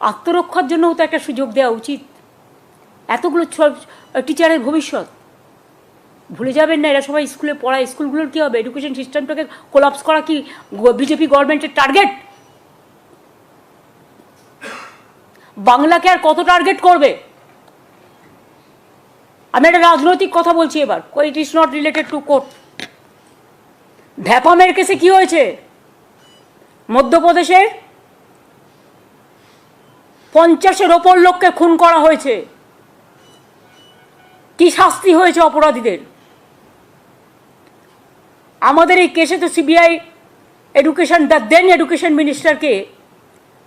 আত্মরক্ষার জন্যও তো একটা সুযোগ দেওয়া উচিত। এতগুলো টিচারের ভবিষ্যৎ। ভুলে যাবেন না, এরা সবাই স্কুলে পড়া স্কুলগুলোর কী হবে? এডুকেশন সিস্টেমটাকে কোলাপস করা কি বিজেপি গভর্নমেন্টের টার্গেট বাংলাকে আর কত টার্গেট করবে? আমি একটা রাজনৈতিক কথা বলছি এবার। It is not related to court ভ্যাপামের কেসে কি হয়েছে? মধ্যপ্রদেশের পঞ্চাশের ওপর লোককে খুন করা হয়েছে। কি শাস্তি হয়েছে অপরাধীদের? আমাদের এই কেসে তো CBI education, the then education মিনিস্টারকে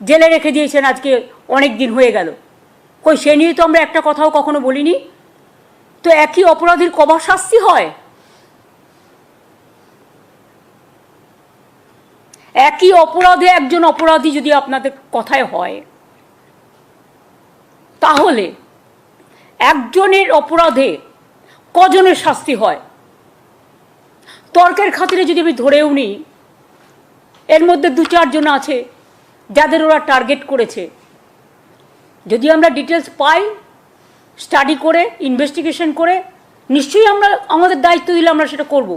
জেলে রেখে দিয়েছেন আজকে অনেক দিন হয়ে গেল। কই, সে নিয়ে তো আমরা একটা কথাও কখনো বলিনি। তো একই অপরাধীর কবার শাস্তি হয়? একই অপরাধে একজন অপরাধী যদি আপনাদের কথায় হয় তাহলে একজনের অপরাধে কজনের শাস্তি হয়? তর্কের খাতিরে যদি আমি ধরেও নিই, এর মধ্যে দু চারজন আছে যাদের ওরা টার্গেট করেছে। যদি আমরা ডিটেলস পাই স্টাডি করে ইনভেস্টিগেশন করে, নিশ্চয়ই আমরা, আমাদের দায়িত্ব দিলে আমরা সেটা করব।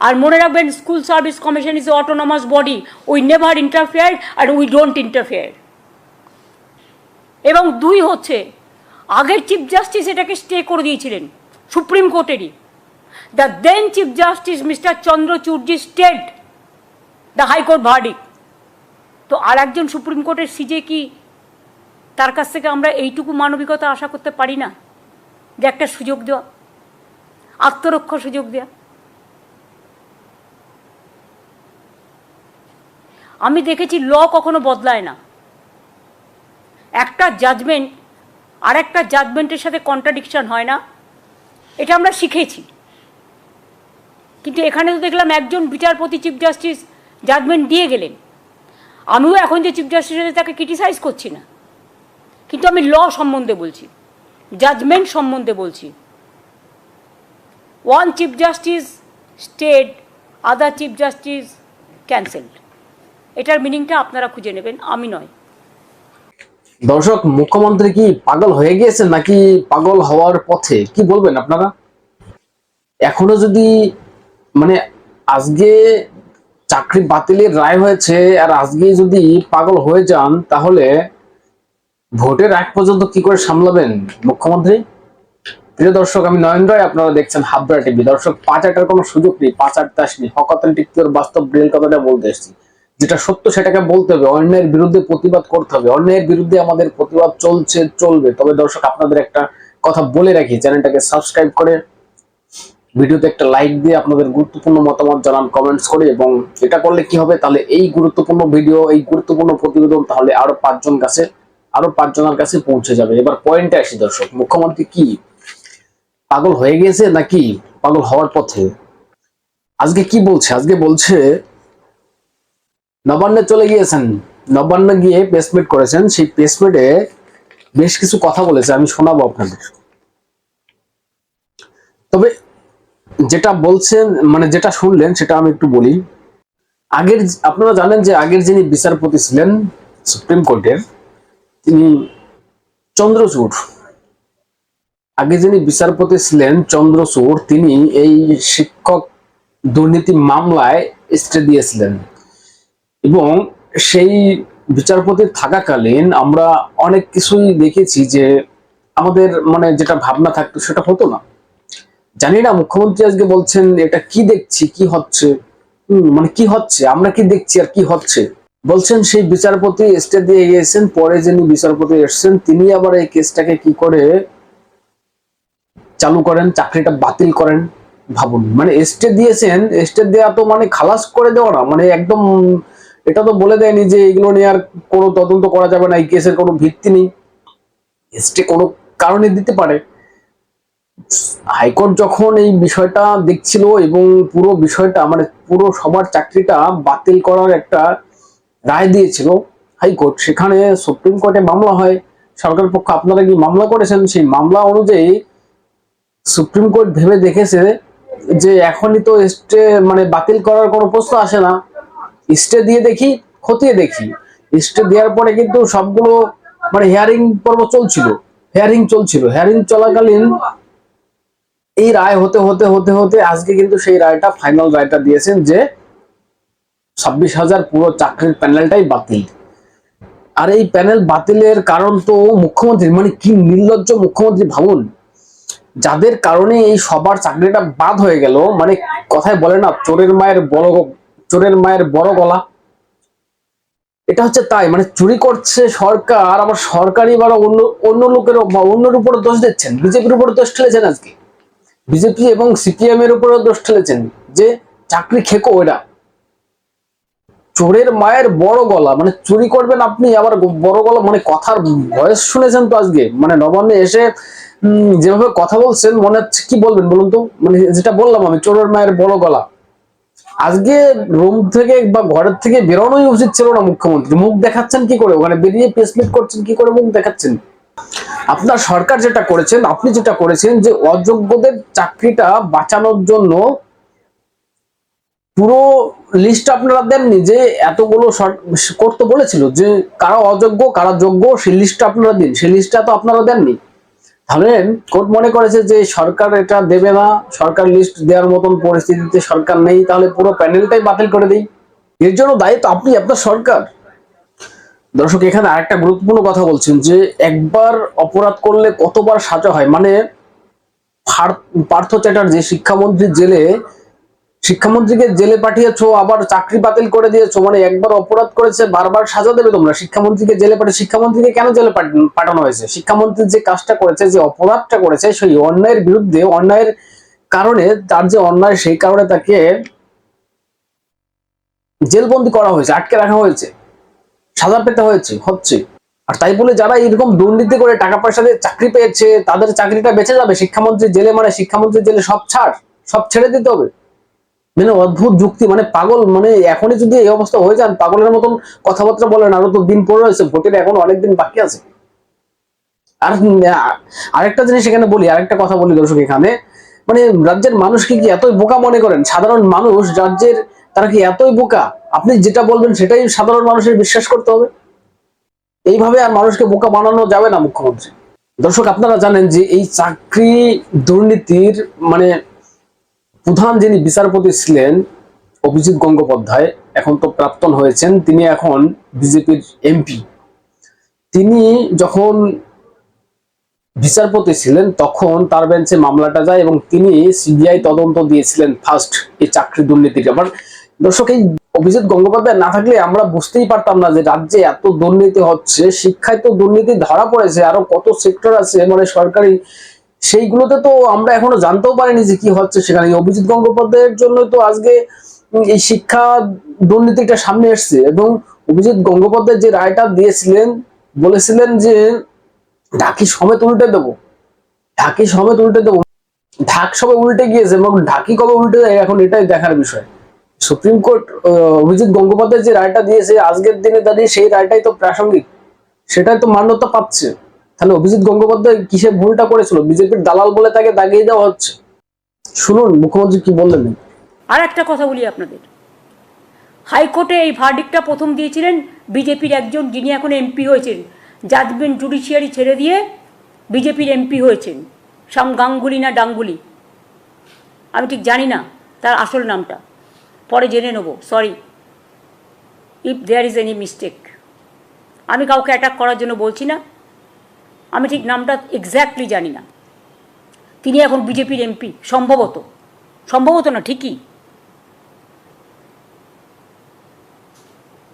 আর মনে রাখবেন school service commission is autonomous body we never interfere R we don't interfere এবং দুই হচ্ছে, আগের চিফ জাস্টিস এটাকে স্টে করে দিয়েছিলেন supreme কোর্টেরই the then chief justice mister Chandrachudji state the high court verdict তো আর একজন সুপ্রিম কোর্টের সিজে কি, তার কাছ থেকে আমরা এইটুকু মানবিকতা আশা করতে পারি না, যে একটা সুযোগ দেওয়া আত্মরক্ষা সুযোগ দেওয়া। আমি দেখেছি ল কখনো বদলায় না। একটা জাজমেন্ট আর একটা জাজমেন্টের সাথে কন্ট্রাডিকশন হয় না। এটা আমরা শিখেছি। কিন্তু এখানে তো দেখলাম একজন বিচারপতি চিফ জাস্টিস জাজমেন্ট দিয়ে গেলেন। আমিও এখন যে চিফ জাস্টিস আছে তাকে ক্রিটিসাইজ করছি না। কিন্তু আমি ল সম্বন্ধে বলছি জাজমেন্ট সম্বন্ধে বলছি। One chief justice state other chief justice cancelled এটার মিনিংটা আপনারা খুঁজে নেবেন, আমি নয়। দর্শক, মুখ্যমন্ত্রী কি পাগল হয়ে গিয়েছেন নাকি পাগল হওয়ার পথে? কি বলবেন আপনারা? এখনও যদি মানে আজকে চাকরি বাতিলের রায় হয়েছে আর আজকে যদি পাগল হয়ে যান, তাহলে ভোটের আগ পর্যন্ত কি করে সামলাবেন মুখ্যমন্ত্রী? প্রিয় দর্শক, আমি নয়ন রায়, আপনারা দেখছেন হাবড়া টিভি। দর্শক, পাঁচ আটার কোনো সুযোগ নেই, পাঁচ আটটা আসেনি। হক অথেন্টিক বাস্তব রিয়েল কথাটা বলতে এসেছি। যেটা সত্য সেটাকে বলতে হবে, অন্যায়ের বিরুদ্ধে প্রতিবাদ করতে হবে, অন্যায়ের বিরুদ্ধে আমাদের প্রতিবাদ চলছে, চলবে। তবে দর্শক, আপনাদের একটা কথা বলে রাখি, চ্যানেলটাকে সাবস্ক্রাইব করে ভিডিওতে একটা লাইক দিয়ে আপনাদের গুরুত্বপূর্ণ মতামত জানান কমেন্টস করে, এবং এটা করলে কি হবে? তাহলে এই গুরুত্বপূর্ণ ভিডিও এই গুরুত্বপূর্ণ প্রতিবেদন তাহলে আরও পাঁচজন কাছে, আরও পাঁচজনের কাছে পৌঁছে যাবে। এবার পয়েন্টে আসি দর্শক, মুখ্যমন্ত্রী কি, পাগল হয়ে গিয়েছে নাকি পাগল হওয়ার পথে? আজকে কি বলছে? আজকে বলছে নবান্নে চলে গিয়েছেন। নবান্নে গিয়ে প্লেসমেন্ট করেছেন। সেই প্লেসমেন্টে বেশ কিছু কথা বলেছে। আমি শোনাবো আপনাদের। তবে যেটা বলছেন মানে যেটা শুনলেন, সেটা আমি একটু বলি। আগের, আপনারা জানেন যে আগের যিনি বিচারপতি ছিলেন, সুপ্রিম কোর্টের, তিনি চন্দ্রচূড়। আগে যিনি বিচারপতি ছিলেন, চন্দ্রচূড়, তিনি এই শিক্ষক দুর্নীতি মামলায় স্টে দিয়েছিলেন। এবং সেই বিচারপতি থাকাকালীন আমরা অনেক কিছুই দেখেছি যে আমাদের মানে যেটা ভাবনা থাকতো সেটা হতো না। জানি না, মুখ্যমন্ত্রী আজকে বলছেন, এটা কি দেখছি? কি হচ্ছে? মানে কি হচ্ছে? আমরা কি দেখছি আর কি হচ্ছে? বলছেন, সেই বিচারপতি স্টে দিয়ে গিয়েছেন পরে যিনি বিচারপতি এসছেন, তিনি আবার এই কেসটাকে কি করে চালু করেন, চাকরিটা বাতিল করেন ভাবুন। মানে স্টে দিয়েছেন স্টে দেওয়া তো মানে খালাস করে দেওয়া না মানে একদম এটা তো বলে দেয়নি যে এগুলো নিয়ে আর কোনো তদন্ত করা যাবে না, এই কেসের কোনো ভিত্তি নেই। স্টে কোনো কারণে দিতে পারে। হাইকোর্ট যখন এই বিষয়টা দেখছিল এবং পুরো বিষয়টা মানে পুরো সবার চাকরিটা বাতিল করার একটা রায় দিয়েছিল হাইকোর্ট, সেখানে সুপ্রিম কোর্টে মামলা হয়। সরকার পক্ষ আপনারা কি মামলা করেছেন? সেই মামলা অনুযায়ী সুপ্রিম কোর্ট ভেবে দেখেছে যে এখনই তো স্টে মানে বাতিল করার কোনো প্রশ্ন আসে না। স্টে দিয়ে দেখি, খতিয়ে দেখি। স্টে দেওয়ার পরে কিন্তু সবগুলো মানে হিয়ারিং পর্ব চলছিল হিয়ারিং চলছিল। হিয়ারিং চলাকালীন এই রায় হতে হতে হতে হতে আজকে কিন্তু সেই রায়টা ফাইনাল রায়টা দিয়েছেন যে ছাব্বিশ হাজার পুরো চাকরির প্যানেলটাই বাতিল। আর এই প্যানেল বাতিলের কারণ তো মুখ্যমন্ত্রী মানে কি নির্লজ্জ মুখ্যমন্ত্রী ভাবুন। যাদের কারণে এই সবার চাকরিটা বাদ হয়ে গেল মানে কথায় বলে না, চোরের মায়ের বড় চোরের মায়ের বড় গলা। এটা হচ্ছে তাই মানে চুরি করছে সরকার, আবার সরকারই বা অন্য অন্য লোকের অন্যের উপর দোষ দিচ্ছেন। বিজেপির উপর দোষ ঠেলেছেন আজকে। বিজেপি এবং সিপিএম এর উপরে দোষ ঠেলেছেন যে চাকরি খেকো ওরা চোরের মায়ের বড় গলা মানে চুরি করবেন আপনি, আবার বড় গলা মানে কথার ভয়েস শুনেছেন তো আজকে। মানে নবান্নে এসে যেভাবে কথা বলছেন, মনে হচ্ছে কি বলবেন বলুন তো? মানে যেটা বললাম আমি, চোরের মায়ের বড় গলা। আজকে রুম থেকে বা ঘরের থেকে বেরোনোই উচিত ছিল না মুখ্যমন্ত্রী। মুখ দেখাচ্ছেন কি করে? ওখানে বেরিয়ে প্রেসমিট করছেন কি করে? মুখ দেখাচ্ছেন। আপনার সরকার যেটা করেছেন, আপনি যেটা করেছেন যে অযোগ্যদের চাকরিটা বাঁচানোর জন্য পুরো লিস্ট আপনারা দেননি যে এতগুলো করতে বলেছিল যে কারা অযোগ্য, কারা যোগ্য, সেই লিস্টটা আপনারা দিন। সেই লিস্টটা তো আপনারা দেননি। তাহলে কোর্ট মনে করেছে যে সরকার এটা দেবে না, সরকার লিস্ট দেওয়ার মতন পরিস্থিতিতে সরকার নেই, তাহলে পুরো প্যানেলটাই বাতিল করে দিই। এর জন্য দায়িত্ব আপনি, আপনার সরকার। দর্শক, এখানে আরেকটা গুরুত্বপূর্ণ কথা বলছেন যে একবার অপরাধ করলে কতবার সাজা হয়? মানে পার্থ চ্যাটার্জি, শিক্ষামন্ত্রীর জেলে শিক্ষামন্ত্রীকে জেলে পাঠিয়েছো, আবার চাকরি বাতিল করে দিয়েছ মানে একবার অপরাধ করেছে, বারবার সাজা দেবে তোমরা। শিক্ষামন্ত্রীকে জেলে পাঠিয়ে, শিক্ষামন্ত্রীকে কেন জেলে পাঠানো হয়েছে? শিক্ষামন্ত্রী যে কাজটা করেছে, যে অপরাধটা করেছে, সেই অন্যায়ের বিরুদ্ধে, অন্যায়ের কারণে, তার যে অন্যায়, সেই কারণে তাকে জেলবন্দি করা হয়েছে, আটকে রাখা হয়েছে, সাজা পেতে হয়েছে, হচ্ছে। আর তাই বলে যারা এরকম দুর্নীতি করে টাকা পয়সা দিয়ে চাকরি পেয়েছে, তাদের চাকরিটা বেঁচে যাবে। শিক্ষামন্ত্রী জেলে মানে শিক্ষামন্ত্রী জেলে সব ছাড়, সব ছেড়ে দিতে হবে। মানে অদ্ভুত যুক্তি মানে পাগল মানে এখনই যদি এই অবস্থা হয়ে যান, পাগলের মতন কথাবার্তা বলেন, আরও তো দিন পরে রয়েছে, ভোটের এখন অনেকদিন বাকি আছে। আর আরেকটা জিনিস এখানে বলি, আরেকটা কথা বলি দর্শক এখানে মানে রাজ্যের মানুষকে কি এতই বোকা মনে করেন? সাধারণ মানুষ, রাজ্যের, তারা কি এতই বোকা? আপনি যেটা বলবেন সেটাই সাধারণ মানুষের বিশ্বাস করতে হবে। এইভাবে আর মানুষকে বোকা বানানো যাবে না, মুখ্যমন্ত্রী। দর্শক, আপনারা জানেন যে এই চাকরি দুর্নীতির মানে প্রধান যিনি বিচারপতি ছিলেন অভিজিৎ গঙ্গোপাধ্যায়, এখন তো প্রাক্তন হয়েছেন, তিনি এখন বিজেপির এমপি। তিনি যখন বিচারপতি ছিলেন, তখন তার বেঞ্চে মামলাটা যায় এবং তিনি সিবিআই তদন্ত দিয়েছিলেন ফার্স্ট এই চাকরি দুর্নীতিটা আবার দর্শক, এই অভিজিৎ গঙ্গোপাধ্যায় না থাকলে আমরা বুঝতেই পারতাম না যে রাজ্যে এত দুর্নীতি হচ্ছে, শিক্ষায় তো দুর্নীতি ধরা পড়েছে, আরও কত সেক্টর আছে মানে সরকারি সেইগুলোতে তো আমরা এখনও জানতেও পারিনি যে কি হচ্ছে সেখানে। অভিজিৎ গঙ্গোপাধ্যায়ের জন্য তো আজকে এই শিক্ষা দুর্নীতিটা সামনে এসছে এবং অভিজিৎ গঙ্গোপাধ্যায় যে রায়টা দিয়েছিলেন, বলেছিলেন যে ঢাকি সমেত উল্টে দেবো। ঢাকি সমেত উল্টে দেবো। ঢাক সবে উল্টে গিয়েছে এবং ঢাকি কবে উল্টে যায় এখন এটাই দেখার বিষয়। সুপ্রিম কোর্ট অভিজিৎ গঙ্গোপাধ্যায় যে রায়টা দিয়েছে, আজকের দিনে দাঁড়িয়ে সেই রায়টাই তো প্রাসঙ্গিক। সেটাই তো মান্যতা পাচ্ছে। তাহলে অভিজিৎ গঙ্গোপাধ্যায় কিসের ভুলটা করেছিল? বিজেপির দালাল বলে তাকে দাগিয়ে দেওয়া হচ্ছে। শুনুন, মুখ্যমন্ত্রী কি বললেন? আর একটা কথা বলি আপনাদের। হাইকোর্টে এই ভার্ডিকটা প্রথম দিয়েছিলেন বিজেপির একজন যিনি এখন এমপি হয়েছেন। জাজমেন্ট জুডিশিয়ারি ছেড়ে দিয়ে বিজেপির এমপি হয়েছেন। সাম গাঙ্গুলি না ডাঙ্গুলি। আমি ঠিক জানি না তার আসল নামটা। পরে জেনে নেব, sorry. If there is any mistake. আমি কাউকে অ্যাটাক করার জন্য বলছি না। আমি ঠিক নামটা এক্স্যাক্টলি জানি না। তিনি এখন বিজেপির এমপি, সম্ভবত। সম্ভবত না, ঠিকই।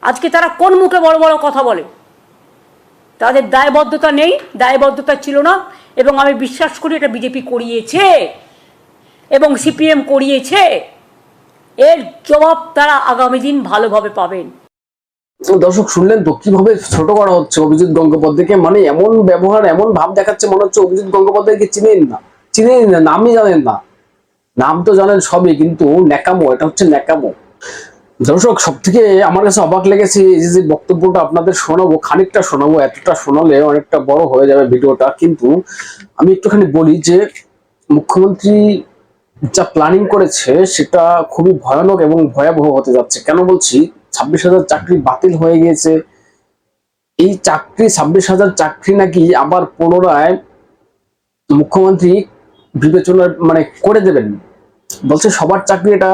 আজকে তারা কোন মুখে বড় বড় কথা বলে? তাদের দায়বদ্ধতা নেই, দায়বদ্ধতা ছিল না, এবং আমি বিশ্বাস করি এটা বিজেপি করিয়েছে, এবং সিপিএম করিয়েছে। এর জবাব তারা আগামী দিন ভালোভাবে পাবেন। দর্শক, শুনলেন তো, কীভাবে ছোট করা হচ্ছে অভিজিৎ গঙ্গোপাধ্যায়কে? মানে এমন ব্যবহার, এমন ভাব দেখাচ্ছে মনে হচ্ছে অভিজিৎ গঙ্গোপাধ্যায়কে চিনেন না। চিনেন না, নামই জানেন না। নাম তো জানেন সবই, কিন্তু ন্যাকামো, এটা হচ্ছে ন্যাকামো। দর্শক সব থেকে আমার কাছে অবাক লেগেছে এই যে বক্তব্যটা আপনাদের শোনাবো, খানিকটা শোনাবো, এতটা শোনালে অনেকটা বড় হয়ে যাবে ভিডিওটা। কিন্তু আমি একটুখানি বলি যে, মুখ্যমন্ত্রী যা প্ল্যানিং করেছে সেটা খুবই ভয়ানক এবং ভয়াবহ হতে যাচ্ছে। কেন বলছি? ছাব্বিশ হাজার চাকরি বাতিল হয়ে গিয়েছে। এই চাকরি, ছাব্বিশ হাজার চাকরি নাকি আবার পুনরায় মুখ্যমন্ত্রী বিবেচনা মানে করে দেবেন। বলছে সবার চাকরি এটা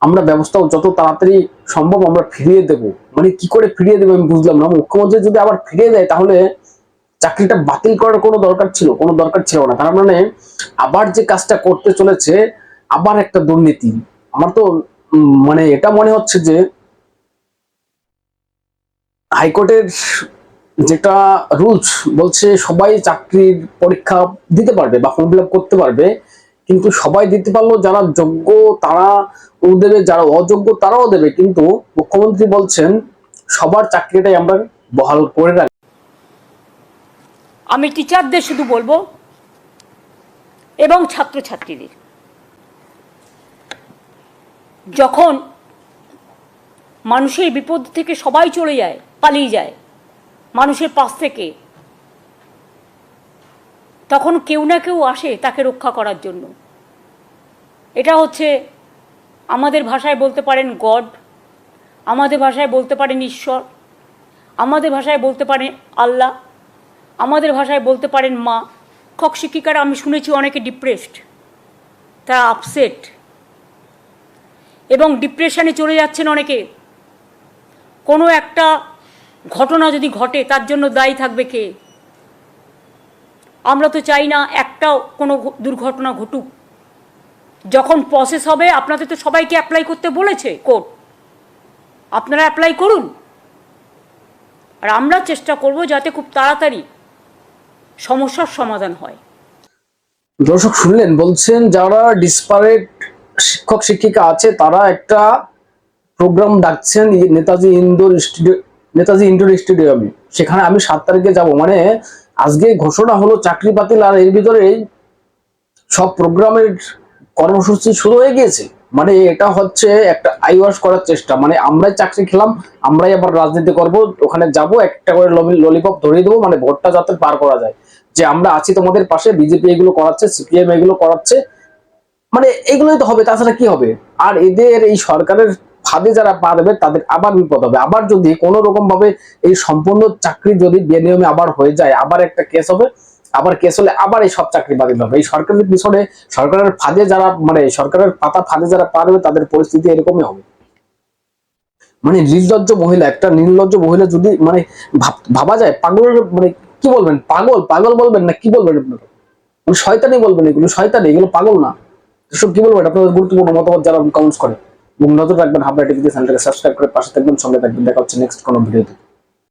আমরা ব্যবস্থা যত তাড়াতাড়ি সম্ভব আমরা ফিরিয়ে দেব। মানে কি করে ফিরিয়ে দেবো আমি বুঝলাম না। মুখ্যমন্ত্রী যদি আবার ফিরিয়ে দেয় তাহলে চাকরিটা বাতিল করার কোনো দরকার ছিল, কোনো দরকার ছিল না। তার মানে আবার যে কাজটা করতে চলেছে, আবার একটা দুর্নীতি। আমার তো মানে এটা মনে হচ্ছে যে হাইকোর্টের যেটা রুলস বলছে, সবাই চাকরির পরীক্ষা দিতে পারবে বা ফর্ম ফিল করতে পারবে, কিন্তু সবাই দিতে পারল যারা যোগ্য, তারা ও দেবে, যারা অযোগ্য, তারাও দেবে। কিন্তু মুখ্যমন্ত্রী বলছেন, সবার চাকরিটাই আমরা বহাল করে রাখব। আমি টিচারদের শুধু বলব এবং ছাত্রছাত্রীদের, যখন মানুষের বিপদ থেকে সবাই চলে যায়, পালিয়ে যায়, মানুষের পাশ থেকে, তখন কেউ না কেউ আসে তাকে রক্ষা করার জন্য। এটা হচ্ছে আমাদের ভাষায় বলতে পারেন গড, আমাদের ভাষায় বলতে পারেন ঈশ্বর, আমাদের ভাষায় বলতে পারেন আল্লাহ আমাদের ভাষায় বলতে পারেন মা। শিক্ষক শিক্ষিকারা, আমি শুনেছি অনেকে ডিপ্রেসড তারা আপসেট এবং ডিপ্রেশনে চলে যাচ্ছেন অনেকে। কোনো একটা ঘটনা যদি ঘটে, তার জন্য দায়ী থাকবে কে? আমরা তো চাই না একটাও কোনো দুর্ঘটনা ঘটুক। যখন প্রসেস হবে, আপনাদের তো সবাইকে অ্যাপ্লাই করতে বলেছে কোর্ট। আপনারা অ্যাপ্লাই করুন। আর আমরা চেষ্টা করব যাতে খুব তাড়াতাড়ি সমস্যার সমাধান হয়। দর্শক শুনলেন, বলছেন যারা ডিসপারেট শিক্ষক, শিক্ষিকা আছে, তারা একটা প্রোগ্রাম ডাকছেন Netaji indoor studio, Netaji indoor স্টেডিয়ামে। সেখানে আমি সাত তারিখে যাব। মানে আজকে ঘোষণা হলো চাকরি বাতিল আর এর ভিতরেই সব প্রোগ্রামের কর্মসূচি শুরু হয়ে গিয়েছে। মানে এটা হচ্ছে একটা আইওয়াশ করার চেষ্টা। মানে আমরাই চাকরি খেলাম, আমরাই আবার রাজনীতি করব, ওখানে যাব, একটা করে ললিপপ ধরিয়ে দেবো মানে ভোটটা যাতে পার করা যায়। যে আমরা আছি তোমাদের পাশে বিজেপি এগুলো করাচ্ছে সিপিএম এগুলো করাচ্ছে মানে এগুলোই তো হবে, তাছাড়া কি হবে? আর এদের এই সরকারের ফাঁদে যারা পা দেবে, তাদের আবার বিপদ হবে। আবার যদি কোনো রকম ভাবে এই সম্পূর্ণ চাকরি যদি বেনিয়মে আবার হয়ে যায়, আবার একটা কেস হবে, আবার কেস হলে আবার এই সব চাকরি বাতিল হবে। এই সরকারের পিছনে, সরকারের ফাঁদে যারা মানে সরকারের পাতা ফাঁদে যারা পা দেবে, তাদের পরিস্থিতি এরকমই হবে। মানে নির্লজ্জ মহিলা, একটা নির্লজ্জ মহিলা যদি মানে ভাব- যায়, পাগলের মানে কি বলবেন? পাগল? পাগল বলবেন না কি বলবেন আপনারা? শয়তানি বলবেন এগুলো? শয়তানি, এগুলো পাগল না। এসব কি বলবেন? আপনাদের গুরুত্বপূর্ণ মতামত যারা কমেন্টস করে। এবং নজর রাখবেন হাবড়া টিভিতে, চ্যানেলটাকে সাবস্ক্রাইব করে পাশে থাকবেন, সঙ্গে থাকবেন। দেখা হচ্ছে নেক্সট কোনো ভিডিওতে।